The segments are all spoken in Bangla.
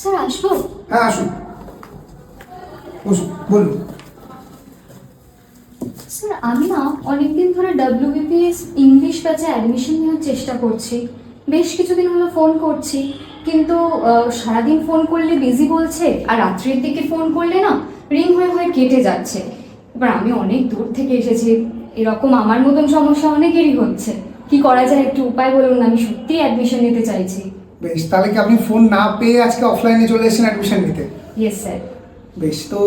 স্যার আসব হ্যাঁ আসুন। বলুন। স্যার আমি না অনেকদিন ধরে ডাব্লিউবিপিএস ইংলিশ ব্যাচে অ্যাডমিশন নেওয়ার চেষ্টা করছি। বেশ কিছুদিন হলো ফোন করছি কিন্তু সারাদিন ফোন করলে বিজি বলছে আর রাত্রির দিকে ফোন করলে না রিং হয়ে হয়ে কেটে যাচ্ছে। এবার আমি অনেক দূর থেকে এসেছি এরকম আমার মতন সমস্যা অনেকেরই হচ্ছে। কি করা যায় একটু উপায় বলুন আমি সত্যিই অ্যাডমিশন নিতে চাইছি। বেশ তাহলে কি আপনি ফোন না পেয়ে আজকে অফলাইনে চলে এসেছেন অ্যাডমিশন নিতে? ইয়েস স্যার বেশ তো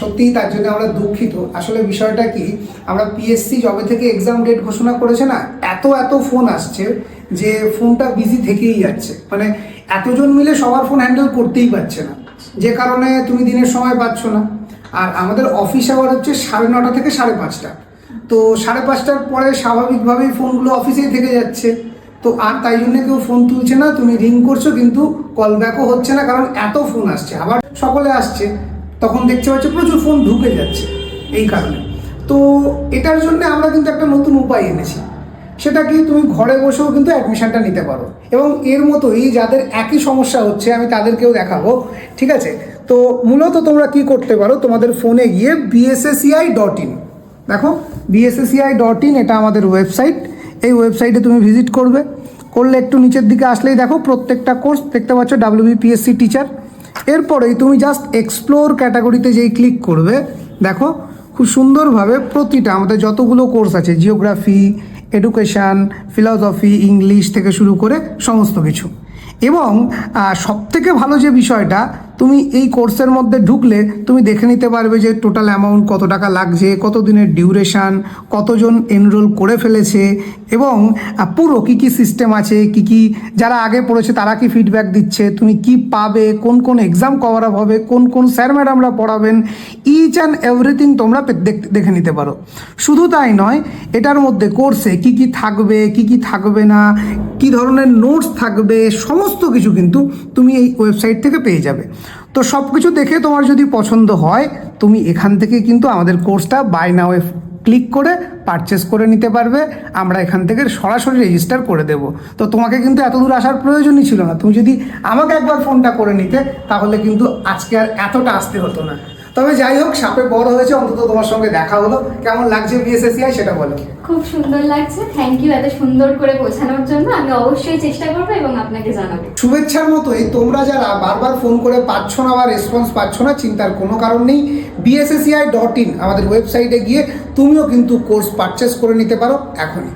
সত্যিই তার জন্য আমরা দুঃখিত। আসলে বিষয়টা কি আমরা পিএসসি জবে থেকে এক্সাম ডেট ঘোষণা করেছে না এত এত ফোন আসছে যে ফোনটা বিজি থেকেই যাচ্ছে। মানে এতজন মিলে সবার ফোন হ্যান্ডেল করতেই পারছে না। যে কারণে তুমি দিনের সময় পাচ্ছ না। আর আমাদের অফিস আওয়ার হচ্ছে সাড়ে নটা থেকে সাড়ে পাঁচটা। তো সাড়ে পাঁচটার পরে স্বাভাবিকভাবেই ফোনগুলো অফিসেই থেকে যাচ্ছে। তো আর তাই জন্য কেউ ফোন তুলছে না, তুমি রিং করছ কিন্তু কল ব্যাকও হচ্ছে না কারণ এত ফোন আসছে। আবার সকলে আসছে, তখন দেখতে পাচ্ছ প্রচুর ফোন ঢুকে যাচ্ছে এই কারণে। তো এটার জন্য আমরা কিন্তু একটা নতুন উপায় এনেছি। সেটা কি তুমি ঘরে বসেও কিন্তু অ্যাডমিশনটা নিতে পারো। এবং এর মতোই যাদের একই সমস্যা হচ্ছে, আমি তাদেরকেও দেখাবো, ঠিক আছে? তো মূলত তোমরা কি করতে পারো, তোমাদের ফোনে গিয়ে বিএসএসিআই ডট ইন দেখো বিএসএসিআই ডট ইন এটা আমাদের ওয়েবসাইট এই ওয়েবসাইটে তুমি ভিজিট করবে। করলে একটু নিচের দিকে আসলেই দেখো, প্রত্যেকটা কোর্স দেখতে পাচ্ছ ডাব্লিউবিপিএসসি টিচার এরপরেই তুমি জাস্ট এক্সপ্লোর ক্যাটাগরিতে যেই ক্লিক করবে, দেখো, খুব সুন্দরভাবে প্রতিটা আমাদের যতগুলো কোর্স আছে জিওগ্রাফি এডুকেশান ফিলসফি ইংলিশ থেকে শুরু করে সমস্ত কিছু। এবং সব থেকে ভালো যে বিষয়টা তুমি এই কোর্সের মধ্যে ঢুকলে তুমি দেখে নিতে পারবে যে টোটাল অ্যামাউন্ট কত টাকা লাগছে, কত দিনের ডিউরেশান কতজন এনরোল করে ফেলেছে এবং পুরো কী কী সিস্টেম আছে, কি কি, যারা আগে পড়েছে তারা কি ফিডব্যাক দিচ্ছে, তুমি কি পাবে, কোন কোন এক্সাম কভার আপ হবে, কোন কোন স্যার ম্যাডামরা পড়াবেন ইচ অ্যান্ড এভরিথিং তোমরা দেখে নিতে পারো। শুধু তাই নয়, এটার মধ্যে কোর্সে কি কি থাকবে, কি কি থাকবে না, কি ধরনের নোটস থাকবে, সমস্ত কিছু কিন্তু তুমি এই ওয়েবসাইট থেকে পেয়ে যাবে। তো সব কিছু দেখে তোমার যদি পছন্দ হয়, তুমি এখান থেকে কিন্তু আমাদের কোর্সটা বাই নাও ক্লিক করে পারচেস করে নিতে পারবে। আমরা এখান থেকে সরাসরি রেজিস্টার করে দেব। তো তোমাকে কিন্তু এত দূর আসার প্রয়োজনই ছিল না। তুমি যদি আমাকে একবার ফোনটা করে নিতে, তাহলে কিন্তু আজকে আর এতটা আসতে হতো না। তবে যাই হোক সাপে বড় হয়েছে অন্তত তোমার সঙ্গে দেখা হলো। কেমন লাগছে বিএসএসিআই সেটা বলো। খুব সুন্দর লাগছে। থ্যাংক ইউ এত সুন্দর করে বোঝানোর জন্য। আমি অবশ্যই চেষ্টা করব এবং আপনাকে জানাব। শুভেচ্ছার মতোই তোমরা যারা বারবার ফোন করে পাচ্ছ না বা রেসপন্স পাচ্ছ না চিন্তার কোনো কারণ নেই। বিএসএসিআই ডট ইন আমাদের ওয়েবসাইটে গিয়ে তুমিও কিন্তু কোর্স পারচেস করে নিতে পারো এখনই।